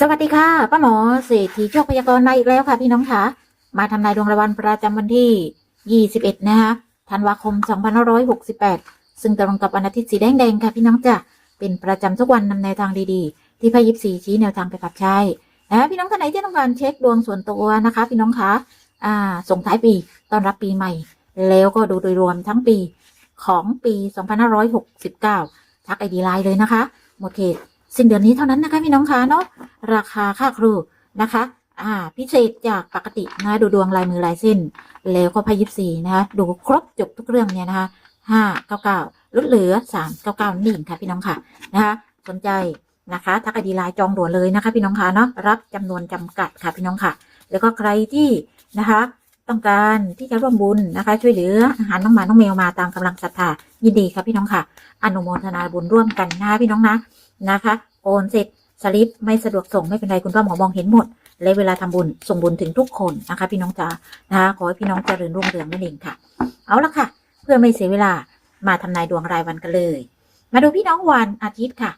สวัสดีค่ะป้าหมอเศรษฐีโชคพยากรณ์มาอีกแล้วค่ะ พี่น้องคะมาทำนายดวงรายวันประจำวันที่ 21 นะคะธันวาคม 2568 ซึ่งตรงกับวันอาทิตย์สีแดงๆค่ะ พี่น้องจ้ะเป็นประจำทุกวันนำแนวทางดีๆ ที่พายิบสีชี้แนวทางไปกับใช้นะพี่น้องท่านไหนที่ต้องการเช็คดวงส่วนตัวนะคะ พี่น้องคะอ่า ส่งท้ายปีต้อนรับปีใหม่ แล้วก็ดูโดยรวมทั้งปีของปี 2569 ทักไอดีไลน์เลยนะคะ หมดเขต สิ้นเดือนนี้เท่านั้นนะคะพี่น้องคะเนาะราคาค่าครูนะคะ อ่า พิเศษจากปกตินะดูดวงลายมือลายเส้น แล้วก็พายิบสีนะคะดูครบจบทุกเรื่องเนี่ยนะคะห้าเก้าเก้าลดเหลือสามเก้าเก้านี่งค่ะพี่น้องค่ะนะคะสนใจนะคะทักไอดีไลน์จองด่วนเลยนะคะ พี่น้องค่ะเนาะรับจำนวนจำกัดค่ะพี่น้องค่ะ แล้วก็ใครที่นะคะต้องการที่จะร่วมบุญนะคะ ช่วยเหลืออาหารน้องหมาน้องแมวมาตามกำลังศรัทธายินดีค่ะพี่น้องค่ะ อนุโมทนาบุญร่วมกันนะคะพี่น้องนะ นะคะ โอนเสร็จสลิปไม่สะดวกส่งไม่เป็นไรคุณพ่อหมอมองเห็นหมดและเวลาทำบุญส่งบุญถึงทุกคนนะคะ พี่น้องจ๋านะคะขอให้พี่น้องเจริญรุ่งเรืองนั่นเองค่ะ เอาละค่ะ เพื่อไม่เสียเวลามาทำนายดวงรายวันกันเลย มาดูพี่น้องวันอาทิตย์ค่ะ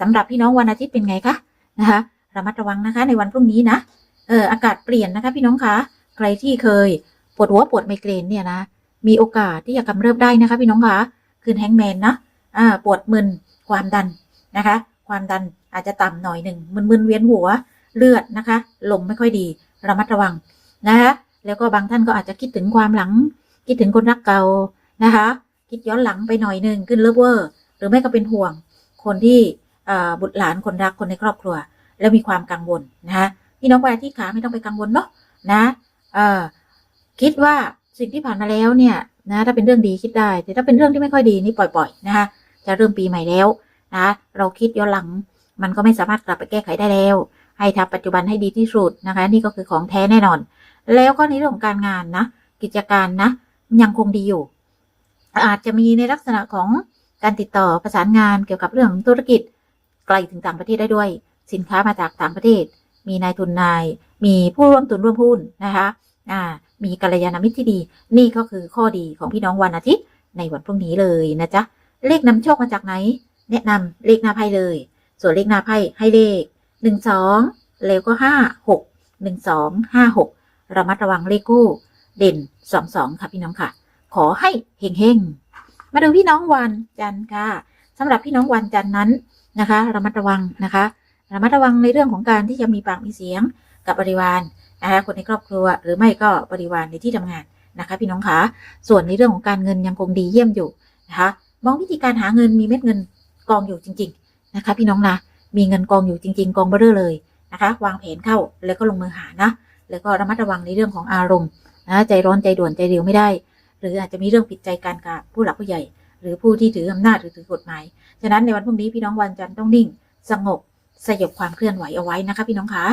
สำหรับพี่น้องวันอาทิตย์เป็นไงคะนะคะระมัดระวังนะคะ ในวันพรุ่งนี้นะเอออากาศเปลี่ยนนะคะ พี่น้องคะใครที่เคยปวดหัวปวดไมเกรนเนี่ยนะมีโอกาสที่จะกำเริบได้นะคะ พี่น้องคะคืนแฮงแมนนะอ่าปวดมึนความดัน นะคะ ความดันอาจจะต่ำหน่อยหนึ่งมึนๆเวียนหัวเลือดนะคะ ลมไม่ค่อยดีระมัดระวังนะคะแล้วก็บางท่านก็อาจจะคิดถึงความหลัง คิดถึงคนรักเก่านะคะ คิดย้อนหลังไปหน่อยหนึ่งขึ้นเลิฟเวอร์หรือไม่ก็เป็นห่วง คนที่บุตรหลานคนรักคนในครอบครัว แล้วมีความกังวลนะคะพี่น้องวันที่ขาไม่ต้องไปกังวลเนาะนะคิดว่าสิ่งที่ผ่านมาแล้วเนี่ยนะถ้าเป็นเรื่องดีคิดได้ แต่ถ้าเป็นเรื่องที่ไม่ค่อยดีนี่ปล่อยๆนะคะจะเริ่มปีใหม่แล้ว นะเราคิดย้อนหลัง มันก็ไม่สามารถกลับไปแก้ไขได้แล้ว ให้ทำปัจจุบันให้ดีที่สุดนะคะ นี่ก็คือของแท้แน่นอน แล้วก็ในเรื่องของการงานนะ กิจการนะ ยังคงดีอยู่ อาจจะมีในลักษณะของการติดต่อประสานงานเกี่ยวกับเรื่องธุรกิจไกลถึงต่างประเทศได้ด้วย สินค้ามาจากต่างประเทศ มีนายทุนนาย มีผู้ร่วมทุนร่วมหุ้นนะคะอ่ามีกัลยาณมิตรที่ดี นี่ก็คือข้อดีของพี่น้องวันอาทิตย์ในวันพรุ่งนี้เลยนะจ๊ะ เลขนำโชคมาจากไหน แนะนำเลขหน้าไพ่เลย ส่วนเลขหน้าไพ่ให้เลขหนึ่งสองแล้วก็ห้าหกหนึ่งสองห้าหกระมัดระวังเลขคู่ เด่นสองสองค่ะพี่น้องค่ะ ขอให้เฮงเฮงๆมาดูพี่น้องวันจันทร์ค่ะสำหรับพี่น้องวันจันทร์นั้นนะคะ ระมัดระวังนะคะระมัดระวังในเรื่องของการที่จะมีปากมีเสียงกับบริวารนะคะคนในครอบครัวหรือไม่ก็บริวารในที่ทำงานนะคะ พี่น้องคะส่วนในเรื่องของการเงินยังคงดีเยี่ยมอยู่นะคะมองวิธีการหาเงินมีเม็ดเงิน กองอยู่จริง ๆนะคะ พี่น้องนะมีเงินกองอยู่จริง ๆ กองเบ้อเลยนะคะ วางแผนเข้าแล้วก็ลงมือหานะ แล้วก็ระมัดระวังในเรื่องของอารมณ์นะใจร้อนใจด่วนใจเร็วไม่ได้ หรืออาจจะมีเรื่องผิดใจกันกับผู้หลักผู้ใหญ่ หรือผู้ที่ถืออำนาจหรือถือกฎหมายฉะนั้นในวันพรุ่งนี้พี่น้องวันจันทร์ต้องนิ่ง สงบสยบความเคลื่อนไหวเอาไว้นะคะ พี่น้องคะ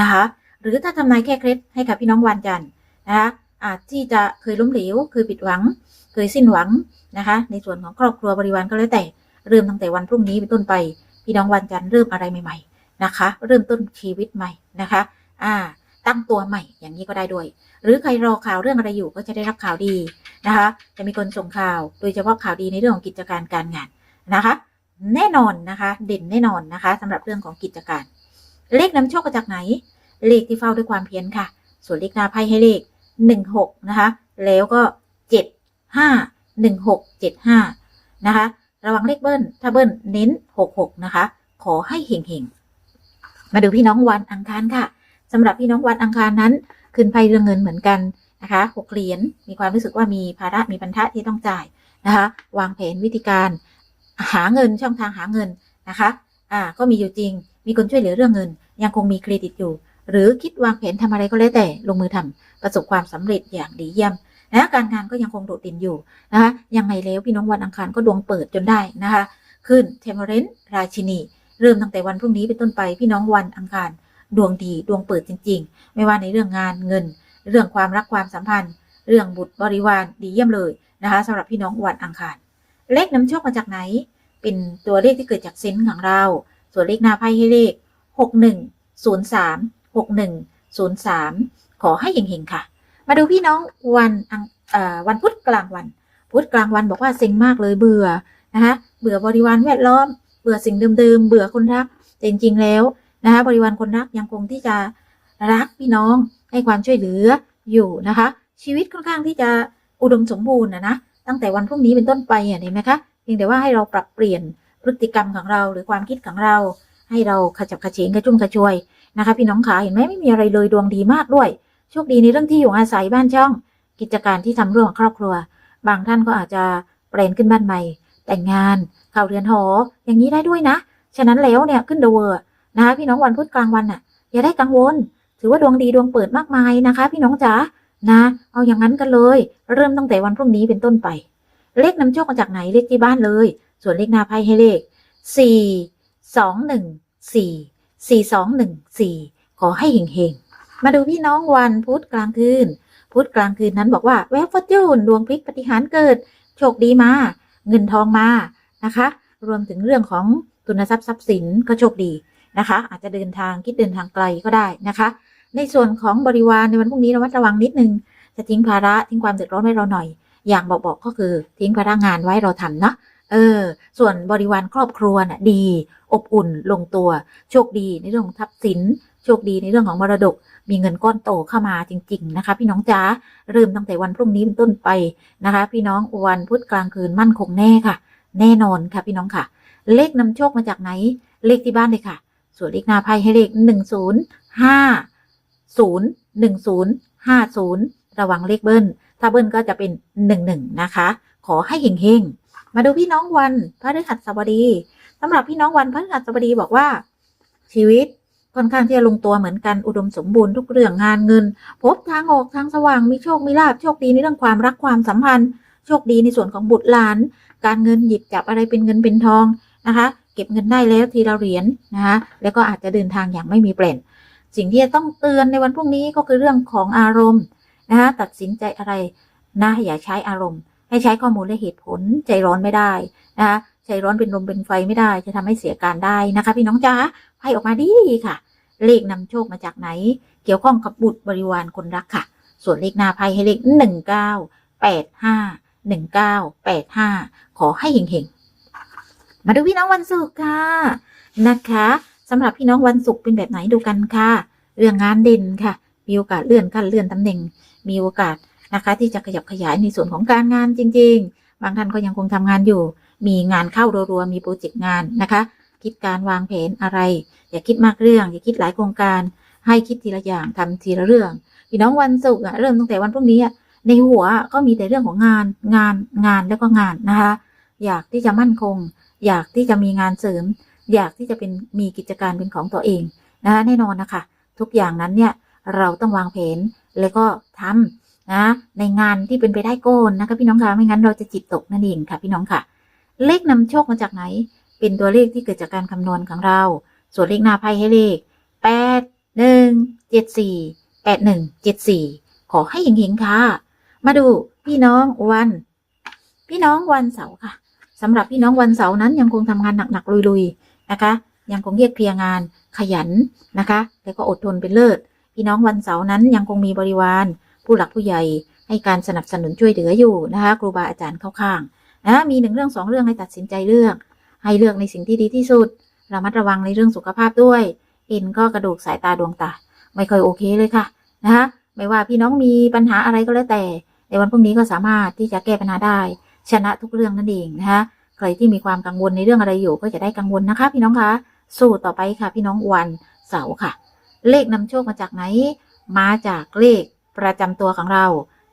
นะคะ หรือถ้าทำนายแค่เคล็ดให้กับพี่น้องวันจันทร์นะคะอาจที่จะเคยล้มเหลวเคยผิดหวัง เคยสิ้นหวังนะคะ ในส่วนของครอบครัวบริวารก็แล้วแต่ เริ่มตั้งแต่วันพรุ่งนี้เป็นต้นไป พี่น้องวันจันทร์เริ่มอะไรใหม่ ๆ นะคะ เริ่มต้นชีวิตใหม่นะคะ อ่า ตั้งตัวใหม่อย่างนี้ก็ได้ด้วย หรือใครรอข่าวเรื่องอะไรอยู่ก็จะได้รับข่าวดีนะคะ จะมีคนส่งข่าว โดยเฉพาะข่าวดีในเรื่องของกิจการการงานนะคะ แน่นอนนะคะ เด่นแน่นอนนะคะสำหรับเรื่องของกิจการ เลขนำโชคมาจากไหน เลขที่เฝ้าด้วยความเพียรค่ะ ส่วนเลขหน้าไพ่ให้เลขหนึ่งหกนะคะ แล้วก็เจ็ดห้าหนึ่งหกเจ็ดห้านะคะ ระวังเลขเบิ้ล ถ้าเบิ้ลเน้นหกหกนะคะ ขอให้เฮงๆ มาดูพี่น้องวันอังคารค่ะสำหรับพี่น้องวันอังคารนั้น ขึ้นไพ่เรื่องเงินเหมือนกันนะคะหกเหรียญ มีความรู้สึกว่ามีภาระมีปัญหาที่ต้องจ่ายนะคะ วางแผนวิธีการหาเงินช่องทางหาเงินนะคะ อ่า ก็มีอยู่จริง มีคนช่วยเหลือเรื่องเงิน ยังคงมีเครดิตอยู่ หรือคิดวางแผนทำอะไรก็แล้วแต่ลงมือทำประสบความสำเร็จอย่างดีเยี่ยม นะการงานก็ยังคงโดดเด่นอยู่นะคะยังไงแล้วพี่น้องวันอังคารก็ดวงเปิดจนได้นะคะ ขึ้นเทมเรนราชินี เริ่มตั้งแต่วันพรุ่งนี้เป็นต้นไปพี่น้องวันอังคารดวงดีดวงเปิดจริง ๆ ไม่ว่าในเรื่องงานเงิน เรื่องความรักความสัมพันธ์ เรื่องบุตรบริวารดีเยี่ยมเลยนะคะสำหรับพี่น้องวันอังคาร เลขนำโชคมาจากไหน เป็นตัวเลขที่เกิดจากเซนส์ของเรา ส่วนเลขหน้าไพ่ให้เลข 6103 6103 ขอให้เฮงๆค่ะ มาดูพี่น้องวันวันพุธกลางวัน พุธกลางวันบอกว่าเซ็งมากเลยเบื่อนะคะเบื่อบริวารแวดล้อม เบื่อสิ่งเดิมๆเบื่อคนรักแต่จริงๆแล้วนะคะบริวารคนรักยังคงที่จะรักพี่น้องให้ความช่วยเหลืออยู่นะคะ ชีวิตค่อนข้างที่จะอุดมสมบูรณ์นะนะตั้งแต่วันพรุ่งนี้เป็นต้นไปอะเห็นไหมคะเพียงแต่ว่าให้เราปรับเปลี่ยนพฤติกรรมของเราหรือความคิดของเรา ให้เราขจับขเฉงกระชุ่มกระชวยนะคะ พี่น้องขาเห็นไหมไม่มีอะไรเลยดวงดีมากด้วย โชคดีในเรื่องที่อยู่อาศัยบ้านช่อง กิจการที่ทำร่วมกับครอบครัว บางท่านก็อาจจะเปลี่ยนขึ้นบ้านใหม่ แต่งงานเข้าเรือนหอ อย่างนี้ได้ด้วยนะ ฉะนั้นแล้วเนี่ยขึ้นเดเวอร์นะคะพี่น้องวันพุธกลางวันน่ะ อย่าได้กังวล ถือว่าดวงดีดวงเปิดมากมายนะคะ พี่น้องจ๋านะ เอาอย่างนั้นกันเลย เริ่มตั้งแต่วันพรุ่งนี้เป็นต้นไป เลขนำโชคมาจากไหนเลขที่บ้านเลย ส่วนเลขหน้าไพ่ให้เลขสี่สองหนึ่งสี่สี่สองหนึ่งสี่ขอให้เฮงๆ มาดูพี่น้องวันพุธกลางคืน พุธกลางคืนนั้นบอกว่าแวบฟอร์จูนดวงพลิกปฏิหารเกิด โชคดีมา เงินทองมานะคะ รวมถึงเรื่องของทุนทรัพย์ทรัพย์สินก็โชคดีนะคะ อาจจะเดินทางคิดเดินทางไกลก็ได้นะคะ ในส่วนของบริวารในวันพรุ่งนี้ระมัดระวังนิดนึงจะทิ้งภาระทิ้งความเดือดร้อนไว้เราหน่อย อย่างบอกๆก็คือทิ้งภาระงานไว้เราทำเนาะเออ ส่วนบริวารครอบครัวน่ะดี อบอุ่นลงตัว โชคดีในเรื่องของทรัพย์สินโชคดีในเรื่องของมรดก มีเงินก้อนโตเข้ามาจริง ๆ นะคะ พี่น้องจ๋าเริ่มตั้งแต่วันพรุ่งนี้เป็นต้นไปนะคะ พี่น้องวันพุธกลางคืนมั่นคงแน่ค่ะ แน่นอนค่ะพี่น้องค่ะ เลขนำโชคมาจากไหน เลขที่บ้านเลยค่ะ ส่วนเลขหน้าไพ่ให้เลขหนึ่งศูนย์ห้าศูนย์หนึ่งศูนย์ห้าศูนย์ระวังเลขเบิ้ลถ้าเบิ้ลก็จะเป็นหนึ่งหนึ่งนะคะ ขอให้เฮงๆมาดูพี่น้องวันพฤหัสบดีสำหรับพี่น้องวันพฤหัสบดีบอกว่า ชีวิต ค่อนข้างที่จะลงตัวเหมือนกันอุดมสมบูรณ์ทุกเรื่องงานเงิน พบทางออกทางสว่างมีโชคมีลาภโชคดีในเรื่องความรักความสัมพันธ์โชคดีในส่วนของบุตรหลาน การเงินหยิบจับอะไรเป็นเงินเป็นทองนะคะ เก็บเงินได้แล้วทีละเหรียญนะคะแล้วก็อาจจะเดินทางอย่างไม่มีเปลี่ยนสิ่งที่จะต้องเตือนในวันพรุ่งนี้ก็คือเรื่องของอารมณ์นะคะตัดสินใจอะไรนะอย่าใช้อารมณ์ ให้ใช้ข้อมูลและเหตุผลใจร้อนไม่ได้นะคะใจร้อนเป็นลมเป็นไฟไม่ได้ จะทำให้เสียการได้นะคะ พี่น้องจ๋าไพ่ออกมาดีค่ะ เลขนำโชคมาจากไหน เกี่ยวข้องกับบุตรบริวารคนรักค่ะ ส่วนเลขหน้าไพ่ให้เลขหนึ่งเก้าแปดห้าหนึ่งเก้าแปดห้าขอให้เฮงๆ มาดูพี่น้องวันศุกร์ค่ะนะคะสำหรับพี่น้องวันศุกร์เป็นแบบไหนดูกันค่ะ เรื่องงานเด่นค่ะ มีโอกาสเลื่อนขั้นเลื่อนตำแหน่ง มีโอกาสนะคะ ที่จะขยับขยายในส่วนของการงานจริง ๆ บางท่านก็ยังคงทำงานอยู่ มีงานเข้ารัวๆมีโปรเจกต์งานนะคะ คิดการวางแผนอะไร อย่าคิดมากเรื่อง อย่าคิดหลายโครงการ ให้คิดทีละอย่างทำทีละเรื่อง พี่น้องวันศุกร์อะเริ่มตั้งแต่วันพรุ่งนี้อะในหัวก็มีแต่เรื่องของงานงานงานแล้วก็งานนะคะ อยากที่จะมั่นคง อยากที่จะมีงานเสริม อยากที่จะเป็นมีกิจการเป็นของตัวเองนะคะแน่นอนนะคะ ทุกอย่างนั้นเนี่ยเราต้องวางแผนแล้วก็ทำนะในงานที่เป็นไปได้ก่อนนะคะพี่น้องคะไม่งั้นเราจะจิตตกนั่นเองค่ะ พี่น้องค่ะ เลขนำโชคมาจากไหน เป็นตัวเลขที่เกิดจากการคำนวณของเรา ส่วนเลขหน้าไพ่ให้เลขแปดหนึ่งเจ็ดสี่แปดหนึ่งเจ็ดสี่ขอให้เฮงๆค่ะ มาดูพี่น้องวัน พี่น้องวันเสาร์ค่ะสำหรับพี่น้องวันเสาร์นั้นยังคงทำงานหนักๆลุยๆนะคะ ยังคงเรียกเคลียร์งานขยันนะคะ แล้วก็อดทนเป็นเลิศ พี่น้องวันเสาร์นั้นยังคงมีบริวาร ผู้หลักผู้ใหญ่ให้การสนับสนุนช่วยเหลืออยู่นะคะ ครูบาอาจารย์เข้าข้างนะมีหนึ่งเรื่องสองเรื่องให้ตัดสินใจเลือก ให้เลือกในสิ่งที่ดีที่สุดระมัดระวังในเรื่องสุขภาพด้วย เอ็นก็กระดูกสายตาดวงตา ไม่ค่อยโอเคเลยค่ะนะคะไม่ว่าพี่น้องมีปัญหาอะไรก็แล้วแต่ ในวันพรุ่งนี้ก็สามารถที่จะแก้ปัญหาได้ ชนะทุกเรื่องนั่นเองนะคะใครที่มีความกังวลในเรื่องอะไรอยู่ก็จะได้กังวลนะคะ พี่น้องคะสู้ต่อไปค่ะ พี่น้องวันเสาร์ค่ะ เลขนำโชคมาจากไหน มาจากเลขประจำตัวของเรา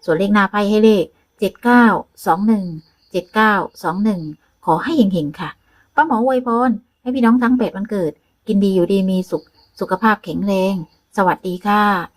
ส่วนเลขหน้าไพ่ให้เลข 7921 7921 ขอให้เฮงๆค่ะ ป้าหมออวยพรให้พี่น้องทั้งแปดวันเกิด กินดีอยู่ดีมีสุข สุขภาพแข็งแรง สวัสดีค่ะ